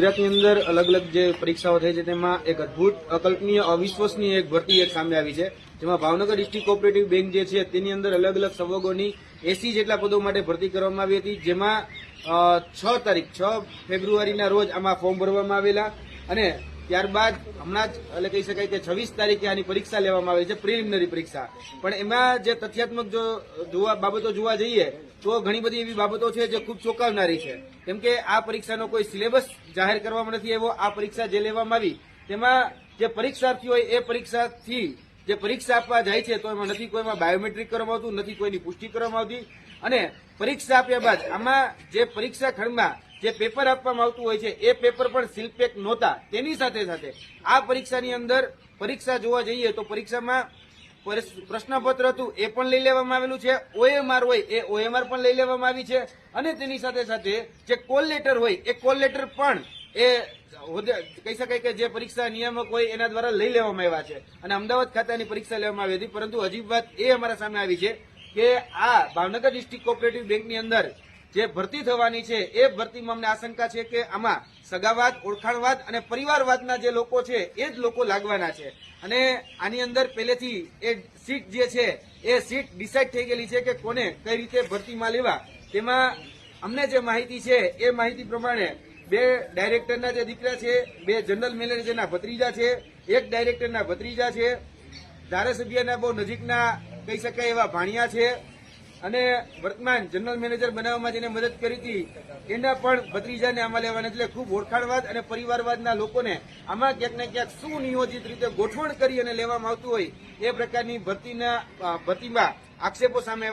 ગુજરાતની અંદર અલગ અલગ જે પરીક્ષાઓ થઈ છે, તેમાં એક અદભુત, અકલ્પનીય, અવિશ્વસનીય એક ભરતી એક સામે આવી છે. જેમાં ભાવનગર ડિસ્ટ્રિક્ટ કોઓપરેટિવ બેંક જે છે, તેની અંદર અલગ અલગ સંવર્ગોની એસી જેટલા પદો માટે ભરતી કરવામાં આવી હતી. જેમાં છ તારીખ, છ ફેબ્રુઆરીના રોજ આમાં ફોર્મ ભરવામાં આવેલા અને ત્યારબાદ હમણાં જ, એટલે કહી શકાય કે છવ્વીસ તારીખે આની પરીક્ષા લેવામાં આવે છે, પ્રિલિમિનરી પરીક્ષા. પણ એમાં જે તથ્યાત્મક જો જોવા, બાબતો જોવા જઈએ, તો ઘણી બધી એવી બાબતો છે જે ખૂબ ચોંકાવનારી છે. કેમ કે આ પરીક્ષાનો કોઈ સિલેબસ જાહેર કરવામાં નથી આવ્યો, આ પરીક્ષા જે લેવામાં આવી, તેમાં જે પરીક્ષાર્થીઓ હોય, એ પરીક્ષાથી જે પરીક્ષા આપવા જાય છે, તો એમાં નથી કોઈમાં બાયોમેટ્રિક કરવામાં આવતું, નથી કોઈની પુષ્ટિ કરવામાં આવતી. અને પરીક્ષા આપ્યા બાદ આમાં જે પરીક્ષા ખંડમાં જે પેપર આપવામાં આવતું હોય છે, એ પેપર પણ સીલપેક નહોતા. તેની સાથે સાથે આ પરીક્ષાની અંદર પરીક્ષા જોવા જઈએ તો પરીક્ષામાં પ્રશ્નપત્ર હતું, એ પણ લઈ લેવામાં આવેલું છે. ઓએમઆર હોય, એ ઓએમઆર પણ લઈ લેવામાં આવી છે. અને તેની સાથે સાથે જે કોલ લેટર હોય, એ કોલ લેટર પણ એ કહી શકાય કે જે પરીક્ષા નિયામક હોય, એના દ્વારા લઈ લેવામાં આવ્યા છે. અને અમદાવાદ ખાતાની પરીક્ષા લેવામાં આવી હતી, પરંતુ હજી વાત એ અમારા સામે આવી છે કે આ ભાવનગર ડિસ્ટ્રિક્ટ કોઓપરેટિવ બેંકની અંદર જે ભરતી થવાની છે, એ ભરતીમાં અમને આશંકા છે કે આમાં સગાવાદ, ઓળખાણવાદ અને પરિવારવાદના જે લોકો છે, એ જ લોકો લાગવાના છે. અને આની અંદર પહેલેથી એ સીટ જે છે, એ સીટ ડિસાઇડ થઈ ગયેલી છે કે કોને કઈ રીતે ભરતીમાં લેવા. તેમાં અમને જે માહિતી છે, એ માહિતી પ્રમાણે બે ડાયરેક્ટરના જે દીકરા છે, બે જનરલ મેનેજરના ભત્રીજા છે, એક ડાયરેક્ટરના ભત્રીજા છે. ધારાસભ્યના બહુ નજીકના, કહી શકાય એવા ભાણિયા છે. અને વર્તમાન જનરલ મેનેજર બનાવવામાં જેને મદદ કરી હતી એના પણ ભત્રીજાને આમાં લેવાના એટલે ખૂબ ઓળખાણવાદ અને પરિવારવાદના લોકોને આમાં ક્યાંક ને ક્યાંક સુનિયોજિત રીતે ગોઠવણ કરી અને લેવામાં આવતું હોય એ પ્રકારની ભરતીના ભરતીમાં આક્ષેપો સામે આવ્યા